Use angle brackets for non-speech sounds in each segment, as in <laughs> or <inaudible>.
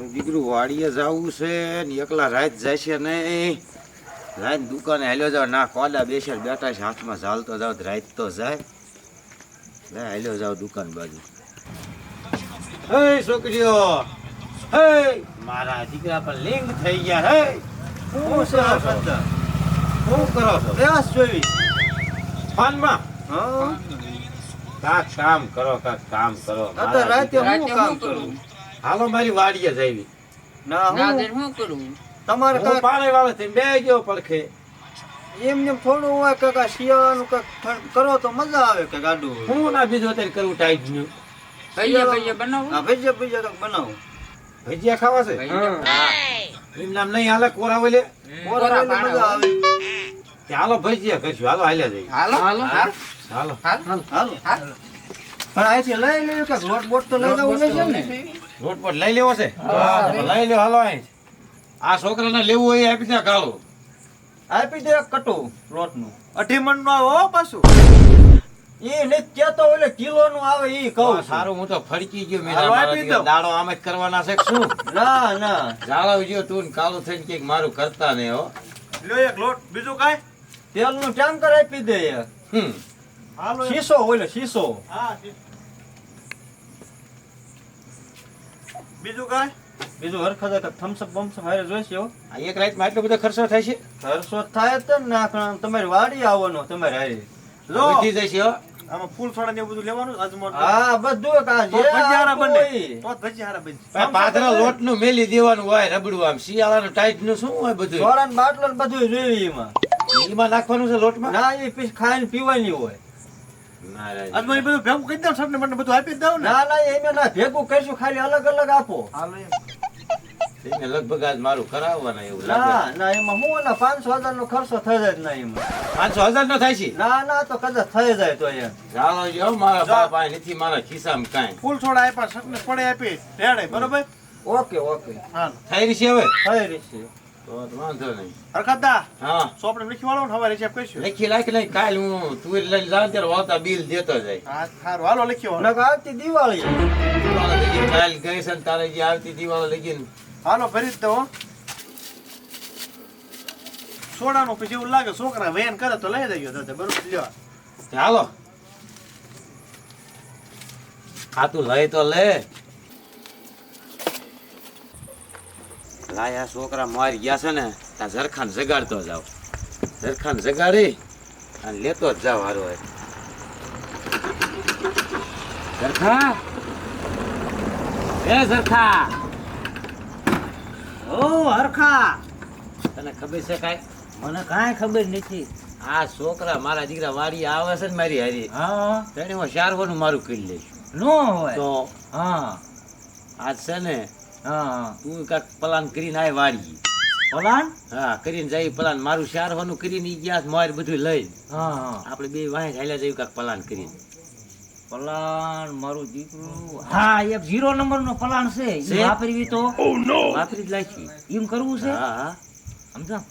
મારું દીકરું વાડીએ જવું છે ને એકલા રાત જશે નહીં. રાત દુકાને હાલ્યો જાવ ના કોડા બેસે બેઠા છે હાથમાં ચાલતો જાવ તો રાત તો જાય. લે હાલ્યો જાવ દુકાન બાજુ. હે છોકરીઓ. હે મારા દીકરા પર લિંગ થઈ ગયા હે. હું છે? શબ્દ? શું કરો છો? પ્રયાસ જોઈ. ફાનમાં? હા? કાક કામ કરો કાક કામ કરો. રાતે હું કામ કરું? હાલો મારી વાડીએ જઈવી ના ના હું શું કરું? તમારે તો પાણી વાળો થઈને બે ગયો પડખે. એમને થોડું હોય કે કાંઈ શિયાળાનું કાંઈક કરો તો મજા આવે કે ગાડું હું ના બીજો અત્યારે કરવું ટાઈટનું. ભજીયા ભજીયા બનાવો? હા ભજીયા ભજીયા કાંઈક બનાવો. ભજીયા ખાવા છે? એમ નામ નહીં હાલે કોરા વલે? કોરા મજા આવે. હાલો ભજીયા કરશું. હાલો હાલ્યા જઈએ. હાલો. હાલો. હાલો. હાલો. પણ અહીંથી લઈ લેવું કે લોટ બોટ તો લઈ જવું છે ને? રોટ પર લઈ લેવો છે? હા, લઈ લ્યો હાલો અહીં. આ છોકરાને લેવું હોય એ આપી દે ગાળો આપી દે એક કટો લોટનું અઢીમણ નો આવે હો પાછું. એ ને કેતો ઓલે કિલો નું આવે એ કહું સારું હું તો ફરકી ગયો મેં આપી દો. દાડો આમ જ કરવાના છે શું? ના ના. જાળવ ગયો તું ને કાળું થઈને કંઈક મારું કરતા નહીં હો. લ્યો એક લોટ બીજું કાંઈ? તેલનું ટેન્કર આપી દે. હમ. હમ શીશો ઓલો શીશો. બીજું કાંઈ? બીજું હરખા થમ્સઅપ બમ્સઅપ હારે જોઈશે હો. આ એક રાતમાં એટલો બધો ખર્ચો થાય છે? ખર્ચો થાય જ ને તમારે વાડી આવવાનો તમારે હારે. લો વધી જશે હો. આમાં ફૂલ ફળ ને એવું બધું લેવાનું અજમોટ હા બધું કા જે ભજીયા આપવું બને. તો જ ભજીયા બને. પાથરા લોટનું મેલી દેવાનું હોય રબડું આમ. શિયાળાનું ટાઈટનું શું હોય બધું સોડાનું બાટલો ને બધું જોઈએ એમાં. એમાં નાખવાનું છે લોટમાં? ના એ પીસ ખાઈને પીવાની હોય. ના, ના, અજમો એ બધું ભેગું કરી દઉં સબને મને બધું આપી દઉં ને. ના ના એને ના ભેગું કરશું ખાલી અલગ અલગ આપો. હાલો એમ. એને લગભગ આજ મારું કરાવવાના એવું લાગે. ના ના એમાં હું ના પાંચસો હજાર નો ખર્ચો થઈ જાય ના એમાં. પાંચસો હજાર નો થાય છે? ના ના તો કદાચ થઈ જાય તો એમ. ચાલો જો મારા બાપ આ નથી મારા ખિસ્સામાં કાંઈ. ફૂલ સોડા આપ્યા સબને પડે આપી રેડે બરોબર? Okay okay. હા થઈ રહી છે હવે? થઈ રહેશે તો વાંધો નહીં. હરખતદા હા. સોપડે લખી વાળો ને લખી લાખ નહીં કાલ હું તુવેર લઈને જાઉં ત્યારે વાવતા બિલ દેતો જાય. હા સારું. હાલો લખી વાળો. નકર આવતી દિવાળી. કાલ ગઈ છે તારે જે આવતી દિવાળી લગી ને. હાલો ભરી જ દો સોડાનું પછી એવું લાગે છોકરા વેન કરે તો લઈ દેજો દાદા બરોબર. લ્યો. ચાલો આ તું લઈ તો લે. લાયા છોકરા મારી ગયા છે ને ત્યાં ઝરખાન જગાડતો જાવ ઝરખાન જગાડી અને લેતો જ જાવ હારો ઝરખા એ ઝરખા ઓ હરખા. તને ખબર છે કાંઈ? મને કાંઈ ખબર નથી. આ છોકરા મારા દીકરા વાડી આવે છે ને મારી હારી હા. તેને હું શારવાનું મારું કરી લઈશ. નો હોય. તો હા. આજ છે ને હા તું કાંઈક પ્લાન કરીને આય વાળી પલાન? હા કરીને જાય પલાન. મારું શારવાનું કરીને ઈ ગયા માર બધું લઈને હા હા. આપણે બે વાંહે હાલ્યા જઈએ કાંઈક પ્લાન કરીને. પલાન મારું દીકરું. હા એક ઝીરો નંબર નો પલાન છે. વાપરવી તો. વાપરી જ લાખી. એમ કરવું છે? હા હા. સમજા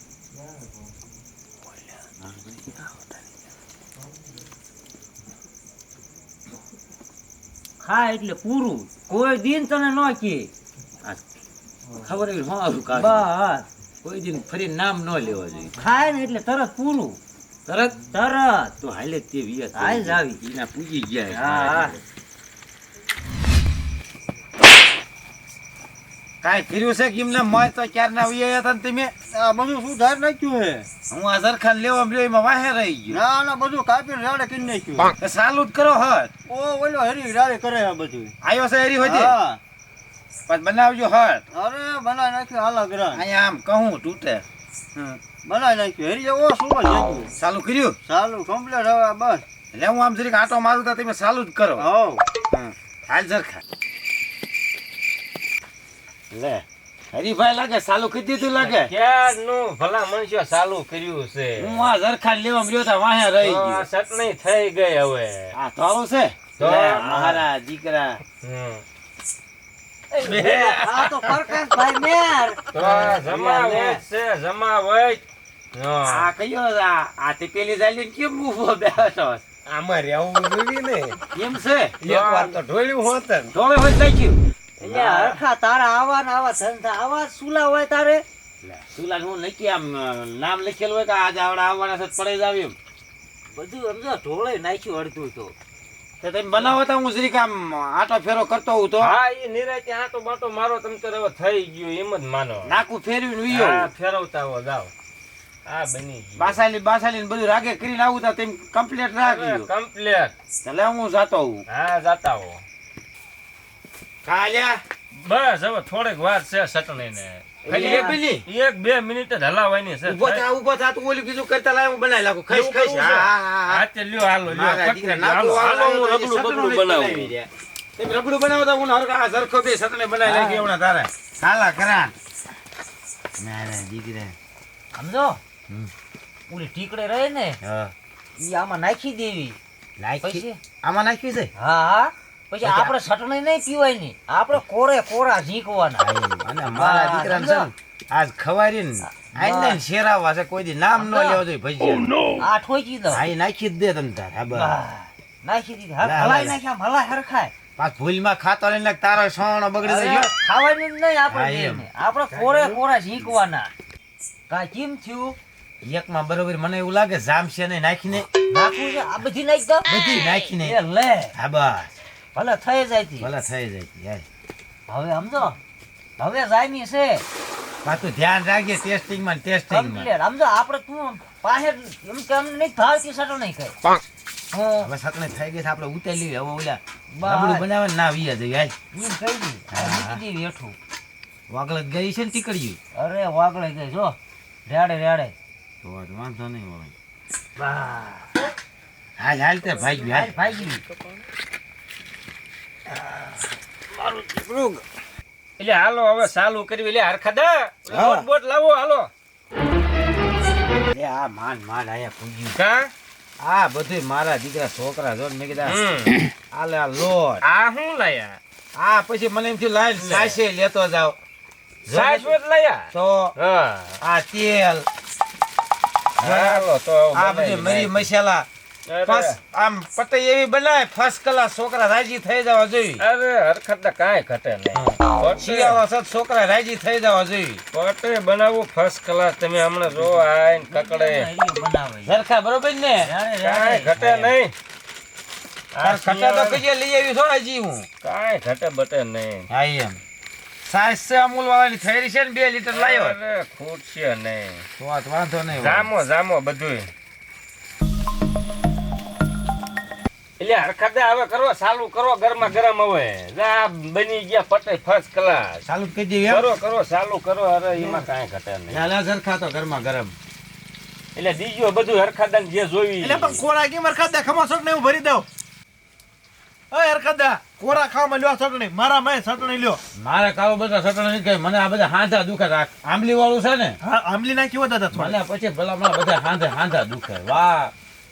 હા એટલે પૂરું. કોઈ દિન તને ન કે ખબર શું આવું કાઢ બસ. કોઈ દિન ફરી નામ ન લેવા જોઈએ. ખાય ને એટલે તરત પૂરું. તરત? તરત. તો હાલે તે વિયત હાલ જ આવી. એના પૂજી ગયા. હા, હા. કાંઈ કર્યું છે કે એમને મોય તો ક્યારે ના વિયા હતા ને તમે? આ બધું સુધાર નાખ્યું હે? હું આ ઝરખાન લેવા મળ્યો એમાં વાહે રહી ગયો. ના ના બધું કાપીને રાડે કરી નાખ્યું. સાલુટ જ કરો હટ ઓ ઓલો હરી રાડે કરે આ બધું. આયો છે હરી હોતી હા. પણ બનાવજો હળ અરે બનાવી નાખ્યું હાલા ગ્રાન. અહીંયા આમ કહું તૂટે. બનાવી નાખ્યું. હરી જવો શું ચાલુ કર્યું? ચાલુ કમ્પ્લીટ હવે બસ. એટલે હું આમ જરીક આટો મારું તો તમે ચાલુ જ કરો. હોવ. હાલ જરખા. લે હરીભાઈ લાગે ચાલુ કરી દીધું લાગે? ક્યારનું ભલા મનુષ્ય ચાલુ કર્યું છે? હું આ જરખા લેવા મળ્યો તા વાહે રહી ગયો. ચટણી થઈ ગઈ હવે. આ તોળું છે? હા. દીકરા. હમ. આ તો પ્રકાશભાઈ મેર જમાવટ છે જમાવટ. આ કયો આ આ તે પેલી જાલી કેમ ઊભો બેઠો આમાં રહેવું જોઈએ ને. કેમ છે? એક વાર તો ઢોળ્યું હોત ને. તોળે હોય નાખ્યું એટલે હરખા તારા આવા ને આવા ધંધા. આવા સુલા હોય તારે? સુલા હું નક્કી આમ નામ લખેલું હોય કે આજે આવડા આવવાના છે તો જ આવ્યું બધું સમજો ઢોળે નાખ્યું અડધું તો. તો તમે બનાવતા હું શ્રી કામ આટો ફેરો કરતો હોઉં તો. હા એ નિરાતે આટો બાટો મારો તમ તો હવે થઈ ગયો એમ જ માનો. નાકું ફેરવીને હા ફેરવતા હો જાવ આ બની ગયું. બાસાલી બાસાલી ને બધું રાગે કરીને આવું તા તેમ કમ્પ્લીટ રાખ્યું કમ્પ્લેટ એટલે હું જાતો હું હા જાતા હો. કાલ્યા? બસ હવે થોડીક વાર છે ચટણી ને ખાલી એક મિનિટ એક બે મિનિટ જ હલાવવાની છે. ઊભો થા ઊભો થા તું ઓલી બીજું કરતા લાય હું બનાવી લાગું ખાઈશ ખાઈશ. હા હા હા હા. તે લ્યો હાલો લ્યો. હાલો હાલો હું રબડું બબડું બનાવું. તમે રબડું બનાવો તો હું હરકા સરખો બે સતને બનાવી લાગી હમણાં તારે. હાલા કરાન ના દીકરા. સમજો? હમ. ઓલી ટીકડે રહે ને હા. ઈ આમાં નાખી દેવી. નાખી? આમાં નાખ્યું છે? હા હા. પછી આપણે સટણી નહીં પીવાય નહીં આપણે કોરે કોરા ઝીંકવાના. અને મારા દીકરાને. છે ને આજ ખવારી ને આઈને શેરાવા છે કોઈ દી નામ ન લેવો જોઈએ ભજીયા. આ ઠોકી દો. આઈ નાખી જ દે તમ તાર. હા બસ. નાખી દીધી. હલાઈ. નાખ્યા ભલા હરખાય. પાછ ભૂલમાં ખાતો લઈને તારો સોણો બગડી જાય. ખાવાની જ નહીં આપણે. આપણે કોરે કોરા ઝીંકવાના. કાંઈ કેમ થયું? એકમાં બરોબર મને એવું લાગે જામશે ને નાખીને. નાખું છે? આ બધી નાખી દો. બધી નાખીને. લે. હા બસ. ભલે થઈ જાય ભલે થઈ જાય હવે સમજો. હવે જામી છે. પાછું ધ્યાન રાખજે ટેસ્ટિંગમાં ટેસ્ટિંગમાં કમ્પ્લીટ સમજો આપણે તું પાસે એમ કે અમને નહીં ભાવતી સટો નહીં કઈ. હું હવે સકને થઈ ગઈ છે આપણે ઉતેલી હવે ઓલા બાબડું બનાવે ના વીયા જઈ હાલ. એમ કહી દી. મૂકી હેઠું. વાગલત ગઈ છે ને ટીકડ્યું અરે વાગળે ગઈ જો. રેડે રેડે. તો વાંધો નહીં હોય. હાલ હાલ તે ભાઈ ગયું હાલ. ભાગી એટલે હાલો હવે ચાલુ કરવી. એટલે હરખા દે હા. બોટ બોટ લાવો હાલો. એ આ માન માન આયા પૂજ્યું. કા? આ બધું મારા દીકરા છોકરા જો મેં કીધા. આલે આ લોટ. આ શું લાયા? આ પછી મને એમ થયું લાઈન સાસે લેતો જાવ. શાશ્વત લાયા? તો આ તેલ હાલો તો આ બધું મરી મસાલા. આમ પતઈ એવી બનાય ફર્સ્ટ ક્લાસ છોકરા રાજી થઈ જવા જોઈએ. અરે હરખત કાંઈ ઘટે નહીં. શિયાળો સત છોકરા રાજી થઈ જવા જોઈએ. પોતે બનાવવું ફર્સ્ટ ક્લાસ તમે હમણાં જો આઈને કકડે. સરખા બરોબર ને? કાંઈ ઘટે નહીં. આ ખટા તો કહીએ લઈ આવી થોડા જી હું. કાંઈ ઘટે બટે નહીં. હા એમ. સાઈઝ છે અમૂલ વાળાની થયેલી છે ને બે લીટર લાવ્યો અરે ખૂટશે નહીં. વાત વાંધો નહીં જામો જામો બધુંય. એટલે હરખતે હવે કરો ચાલુ કરો ગરમા ગરમ હવે. જા બની ગયા પટે ફર્સ્ટ ક્લાસ ચાલુ જ કહી કરો કરો ચાલુ કરો અરે એમાં કાંઈ ઘટે નહીં. ચાલે સરખા તો ગરમા ગરમ. એટલે બીજું બધું હરખાદાન જે જોઈ એટલે પણ કોળા કેમ હરખાદા ખમા ચટણી હું ભરી દઉં. ઓય હરખાદા કોરા ખાવામાં લ્યો સટણી મારા મેં સટણી લ્યો. મારે કાવો બધા સટણી કહી મને આ બધા હાંધા દુખે. રાખ આંબલી વાળું છે ને? હા આંબલી નાખ્યું હતા. મને પછી ભલા મને બધા હાંધે હાંધા દુખે. વાહ.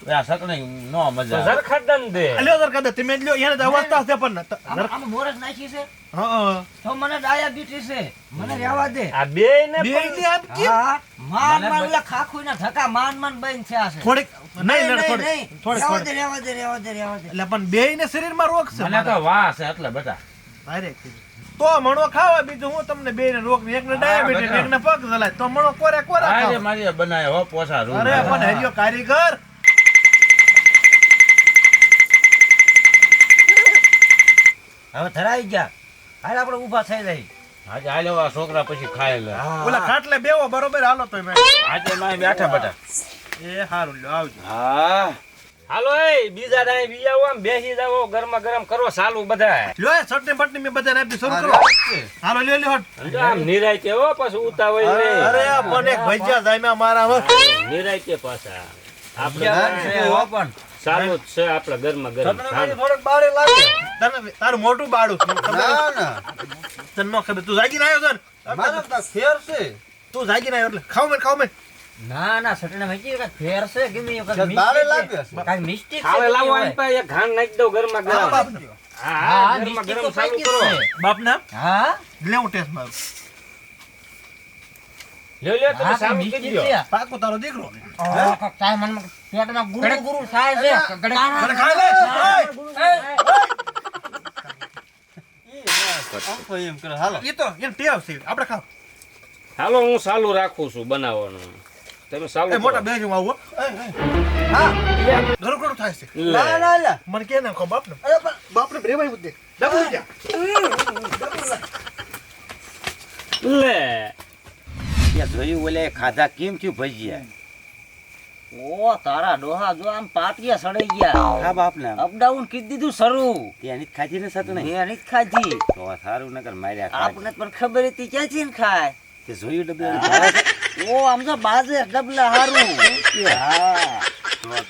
આ સટણી નો મજા આવે. હરખાદાન દે. લ્યો હરખાદા તમે લ્યો એને અવસ્થા છે પણ. ત- આમાં આમાં મોરસ નાખી છે? હા, હા. તો મને ડાયાબિટીસ છે. મને રહેવા દે. આ બે ને બે માં આમ કેમ? માન માન બ- ઓલા ખાખુઈના ધક્કા માન માન બન થયા છે. થોડીક નહીં નહીં, નહીં, નહીં, થોડીક રહેવા દે રહેવા દે રહેવા દે રહેવા દે. એટલે પણ બે ને શરીરમાં રોગ છે મને તો વાહ છે એટલે બધા. તો મણો ખાવા બીજું હું તમને બે ને રોગ એકને ડાયાબિટીસ એક ને પગ જલાય તો મણો કોરે કોરા અરે ખાવા. મારી બનાય હો પોસા રૂ અરે પણ હરિયો કારીગર. હવે ધરાઈ ગયા. હાલ આપણે ઊભા થઈ જાય આજે હાલો આ છોકરા પછી ખાય લે. ઓલા ખાટલે બેવો બરોબર? હાલો તો આજે માય બેઠા બેઠા. એ હારું લ્યો આવજો. હા. હાલો એ બીજા દાય બી આવો આમ બેસી જાવો ગરમા ગરમ કરો ચાલુ બધા લ્યો એ ચટણી બટણી મેં બધા આપી શરૂ કરો. હાલો લ્યો લ્યો. હટ. આમ નિરાયતે હો પાછું ઉતાવળ નહીં અરે આ પણ એક ભજીયા જામ્યા મારા હો. નિરાયતે પાછા. આપણે હો. પણ ચાલુ છે આપણે ગરમા ગરમ બારે લાગે. તને તારું મોટું બાળું તને ખબર તને ખબર. તું જાગીને આવ્યો છે ને? તું જાગીને આવ્યો એટલે. ખાવ મેં ખાવ મેં ના ના સટણે મેચી કાંઈક ફેર છે. ગમે એ કાંઈક mistake છે. કાંઈક છે લાવો આની પાસે એક ઘાણ નાખી દઉં ગરમા ગરમ. હા. હા ગરમ ચાલુ કરો. બાપ ના હા? લેવું ટેસ્ટ મારું લ્યો લ્યો તમે કરી દો પાકો તારો દીકરો. પેટમાં ગુરુ ગુરુ છે. હાલો. હું સાલું રાખું છું બનાવવાનું. તમે સાલું મોટા. બે જેવું આવો હા. થાય છે. લે. ના ના લા. મને કે નાખો બાપને અરે બાપને રેવાય બુદ્ધિ ડબલ જા લે. તે જોયું ઓલે ખાધા કેમ થયું ભજીયા? ઓ તારા ડોહા જો આમ પાટિયા સડાઈ ગયા. હા બાપને. અપડાઉન કીધી દીધું શરૂ. ત્યાંની ખાધી ને સતું નહીં મેં નથી ખાધી. તો સારું નકર માર્યા આપને પણ ખબર હતી ક્યાંથી ને ખાય? તે જોયું ડબલા? <laughs> ઓ આમ તો બાજે ડબલા હારું. હા.